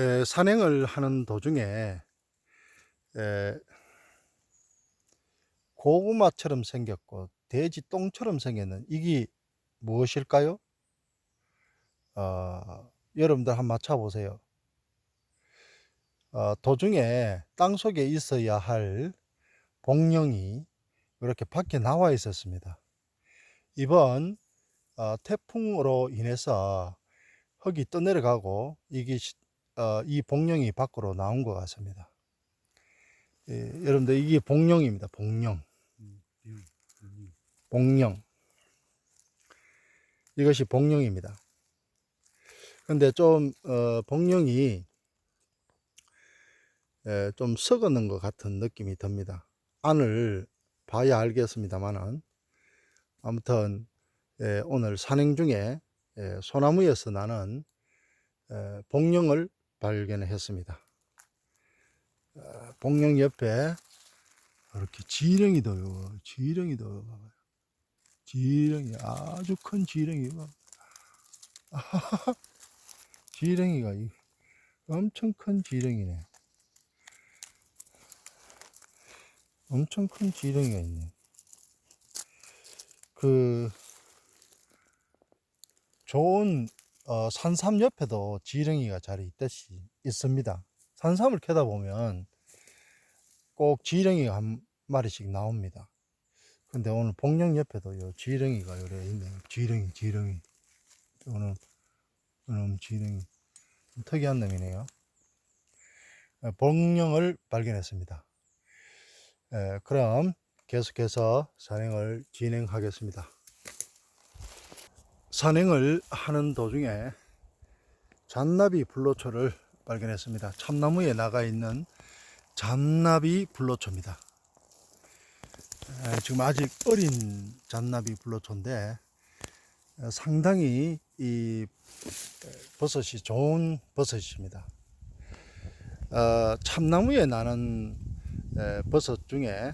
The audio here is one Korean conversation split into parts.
에, 산행을 하는 도중에 에, 고구마처럼 생겼고 돼지 똥처럼 생겼는 이게 무엇일까요? 어, 여러분들 한번 맞춰보세요. 어, 도중에 땅 속에 있어야 할 복령이 이렇게 밖에 나와 있었습니다. 이번 어, 태풍으로 인해서 흙이 떠내려가고 이게 시- 어, 이 복령이 밖으로 나온 것 같습니다. 예, 여러분들 이게 복령입니다. 복령. 복령. 이것이 복령입니다. 근데 좀 어, 복령이 에, 좀 썩어는 것 같은 느낌이 듭니다. 안을 봐야 알겠습니다만은 아무튼 에, 오늘 산행 중에 에, 소나무에서 나는 에, 복령을 발견했습니다. 어, 복령 옆에 이렇게 지렁이도요. 지렁이도. 지렁이 아주 큰 지렁이가 지렁이가 이- 엄청 큰 지렁이네. 엄청 큰 지렁이가 있네. 그 좋은 어, 산삼 옆에도 지렁이가 잘 있듯이 있습니다. 산삼을 캐다 보면 꼭 지렁이가 한 마리씩 나옵니다. 근데 오늘 복령 옆에도 요 지렁이가 요래 있네요. 지렁이, 지렁이. 오늘, 오늘 지렁이. 좀 특이한 놈이네요. 어, 복령을 발견했습니다. 에, 그럼 계속해서 산행을 진행하겠습니다. 산행을 하는 도중에 잔나비 불로초를 발견했습니다. 참나무에 나가 있는 잔나비 불로초입니다. 에, 지금 아직 어린 잔나비 불로초인데 어, 상당히 이 에, 버섯이 좋은 버섯입니다. 어, 참나무에 나는 에, 버섯 중에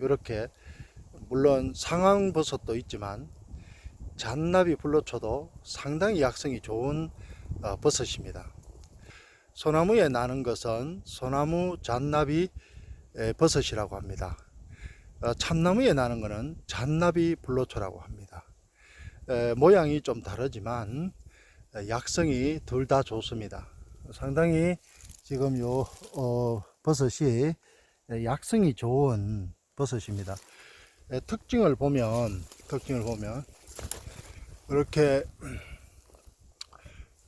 이렇게 물론 상황 버섯도 있지만 잔나비 불로초도 상당히 약성이 좋은 어, 버섯입니다. 소나무에 나는 것은 소나무 잔나비 에, 버섯이라고 합니다. 어, 참나무에 나는 것은 잔나비 불로초라고 합니다. 에, 모양이 좀 다르지만 에, 약성이 둘 다 좋습니다. 상당히 지금 요 어, 버섯이 에, 약성이 좋은 버섯입니다. 에, 특징을 보면 특징을 보면 이렇게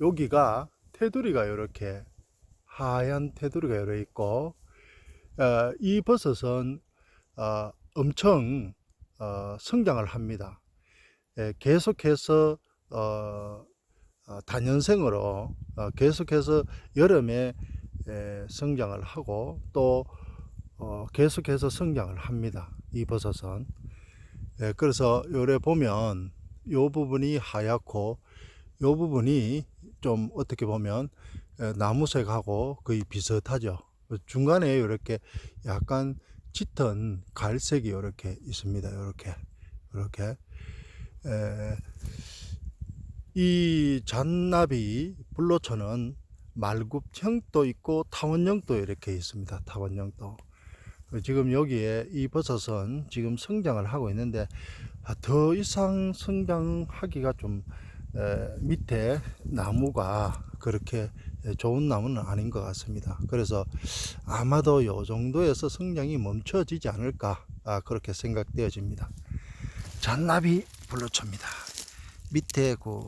여기가 테두리가 이렇게 하얀 테두리가 이렇게 있고 어, 이 버섯은 어, 엄청 어, 성장을 합니다. 에, 계속해서 어, 어, 단연생으로 어, 계속해서 여름에 에, 성장을 하고 또 어, 계속해서 성장을 합니다. 이 버섯은. 예, 그래서 요래 보면 요 부분이 하얗고 요 부분이 좀 어떻게 보면 에, 나무색하고 거의 비슷하죠. 중간에 이렇게 약간 짙은 갈색이 이렇게 있습니다. 이렇게 이렇게 에, 이 잔나비 불로초는 말굽형도 있고 타원형도 이렇게 있습니다. 타원형도. 지금 여기에 이 버섯은 지금 성장을 하고 있는데 아, 더 이상 성장하기가 좀 에, 밑에 나무가 그렇게 좋은 나무는 아닌 것 같습니다. 그래서 아마도 요 정도에서 성장이 멈춰지지 않을까 아, 그렇게 생각되어집니다. 잔나비 불로초입니다. 밑에 그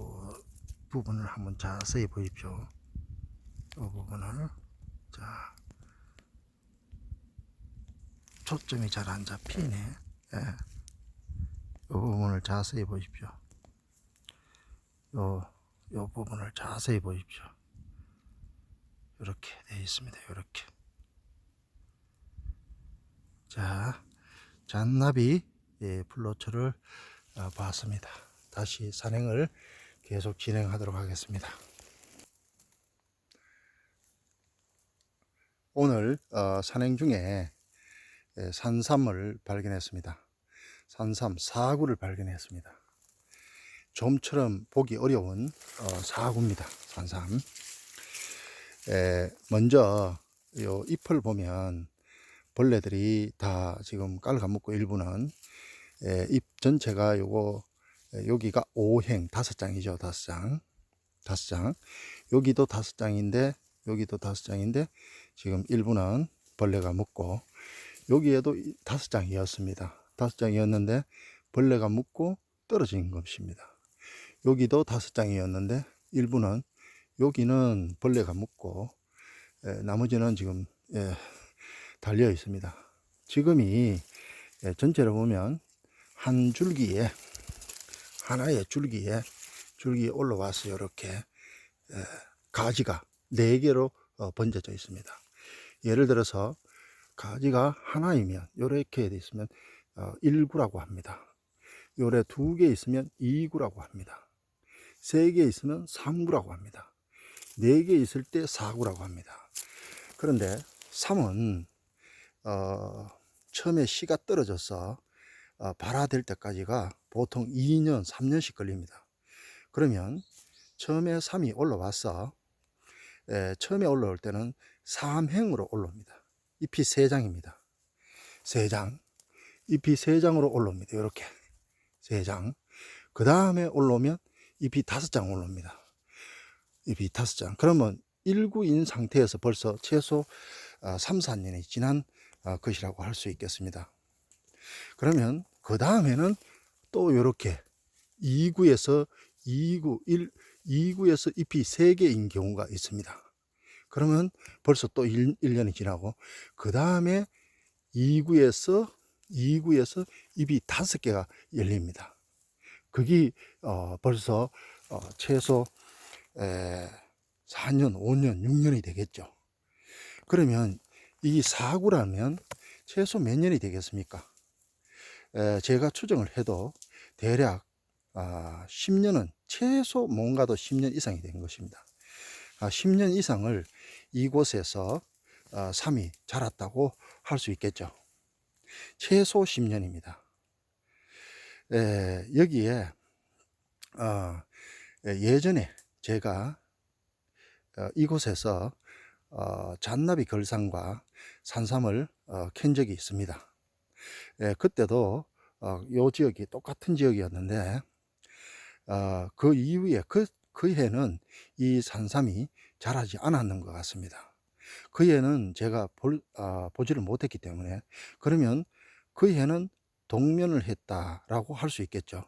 부분을 한번 자세히 보십시오. 이 부분을 자 초점이 잘 안 잡히네. 예. 이 부분을 자세히 보십시오. 요, 요 부분을 자세히 보십시오. 이렇게 되어 있습니다. 이렇게. 자, 잔나비 예, 플로처를 어, 봤습니다. 다시 산행을 계속 진행하도록 하겠습니다. 오늘 어, 산행 중에 예, 산삼을 발견했습니다. 산삼 사구를 발견했습니다. 좀처럼 보기 어려운 어, 사구입니다. 산삼. 에, 먼저 요 잎을 보면 벌레들이 다 지금 깔아먹고 일부는 에, 잎 전체가 요거 에, 여기가 5행 다섯 장이죠 다섯 장 다섯 장 여기도 다섯 장인데 여기도 다섯 장인데 지금 일부는 벌레가 먹고 여기에도 이- 다섯 장이었습니다 다섯 장이었는데 벌레가 묻고 떨어진 것입니다 여기도 다섯 장이었는데 일부는 여기는 벌레가 묻고 에, 나머지는 지금 예, 달려 있습니다. 지금이 예, 전체를 보면 한 줄기에 하나의 줄기에 줄기에 올라와서 이렇게 에, 가지가 네 개로 어, 번져져 있습니다. 예를 들어서 가지가 하나이면 이렇게 돼 있으면 어, 1구라고 합니다. 요래 두 개 있으면 2구라고 합니다. 세 개 있으면 3구라고 합니다. 네 개 있을 때 4구라고 합니다. 그런데 3은 어, 처음에 씨가 떨어져서 어, 발화될 때까지가 보통 2년, 3년씩 걸립니다. 그러면 처음에 3이 올라와서 에, 처음에 올라올 때는 3행으로 올라옵니다. 잎이 3장입니다. 3장. 잎이 3장으로 올라옵니다. 이렇게. 3장. 그 다음에 올라오면 잎이 5장 올라옵니다. 잎이 5장. 그러면 1구인 상태에서 벌써 최소 3, 4년이 지난 어, 것이라고 할 수 있겠습니다. 그러면 그 다음에는 또 이렇게 2구에서 2구, 1, 2구에서 잎이 3개인 경우가 있습니다. 그러면 벌써 또 1, 1년이 지나고 그 다음에 2구에서 2구에서 잎이 5개가 열립니다. 그게 어, 벌써 어, 최소 에, 4년, 5년, 6년이 되겠죠. 그러면 이 4구라면 최소 몇 년이 되겠습니까? 에, 제가 추정을 해도 대략 아, 10년은 최소 뭔가도 10년 이상이 된 것입니다. 아, 10년 이상을 이곳에서 아, 삶이 자랐다고 할 수 있겠죠. 최소 10년입니다. 에, 여기에 어, 에, 예전에 제가 어, 이곳에서 어, 잔나비 걸상과 산삼을 어, 캔 적이 있습니다. 예, 그때도 어, 요 지역이 똑같은 지역이었는데 어, 그 이후에 그, 그 해는 이 산삼이 자라지 않았는 것 같습니다. 그 해는 제가 볼, 아, 보지를 못했기 때문에 그러면 그 해는 동면을 했다라고 할 수 있겠죠.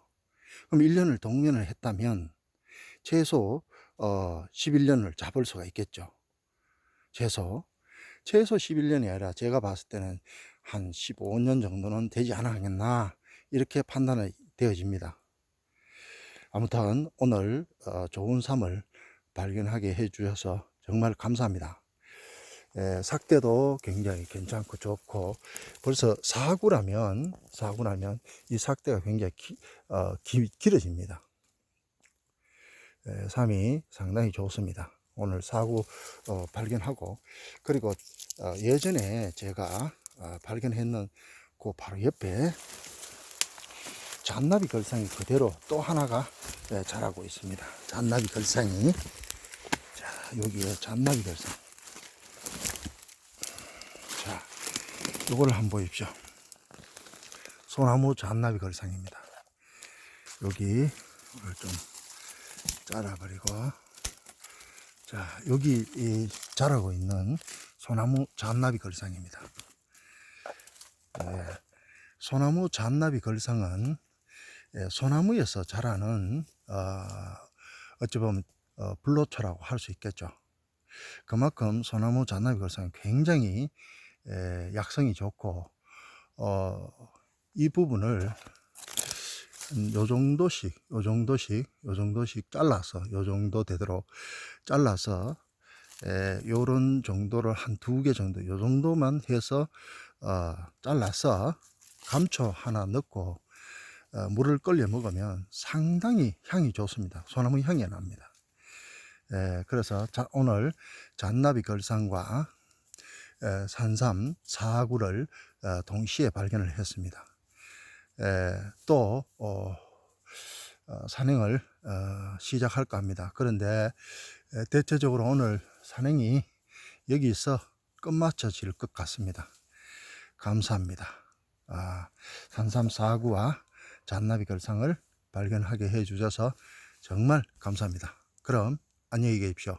그럼 1년을 동면을 했다면 최소 어, 11년을 잡을 수가 있겠죠. 최소 최소 11년이 아니라 제가 봤을 때는 한 15년 정도는 되지 않았겠나 이렇게 판단이 되어집니다. 아무튼 오늘 어, 좋은 삶을 발견하게 해주셔서 정말 감사합니다. 예, 삭대도 굉장히 괜찮고 좋고 벌써 사구라면 사구라면 이 삭대가 굉장히 기, 어, 기, 길어집니다. 예, 삶이 상당히 좋습니다. 오늘 사구 어, 발견하고 그리고 어, 예전에 제가 어, 발견했는 그 바로 옆에 잔나비 걸상이 그대로 또 하나가 예, 자라고 있습니다. 잔나비 걸상이 자 여기에 잔나비 걸상 자 요거를 한번 보십시오. 소나무 잔나비 걸상입니다. 여기 좀 잘라버리고 자 여기 이 자라고 있는 소나무 잔나비 걸상입니다. 예, 소나무 잔나비 걸상은 예, 소나무에서 자라는 어, 어찌 보면 어, 불로초라고 할 수 있겠죠. 그만큼 소나무 잔나비 걸상은 굉장히 예, 약성이 좋고 어, 이 부분을 음, 요 정도씩, 요 정도씩, 요 정도씩 잘라서, 요 정도 되도록 잘라서, 에, 요런 정도를 한 두 개 정도, 요 정도만 해서, 어, 잘라서 감초 하나 넣고, 어, 물을 끓여 먹으면 상당히 향이 좋습니다. 소나무 향이 납니다. 에, 그래서 자, 오늘 잔나비 걸상과 에, 산삼 사구를 어, 동시에 발견을 했습니다. 에, 또 어, 어, 산행을 어, 시작할까 합니다. 그런데 에, 대체적으로 오늘 산행이 여기서 끝마쳐질 것 같습니다. 감사합니다. 아, 산삼 사구와 잔나비 걸상을 발견하게 해 주셔서 정말 감사합니다. 그럼 안녕히 계십시오.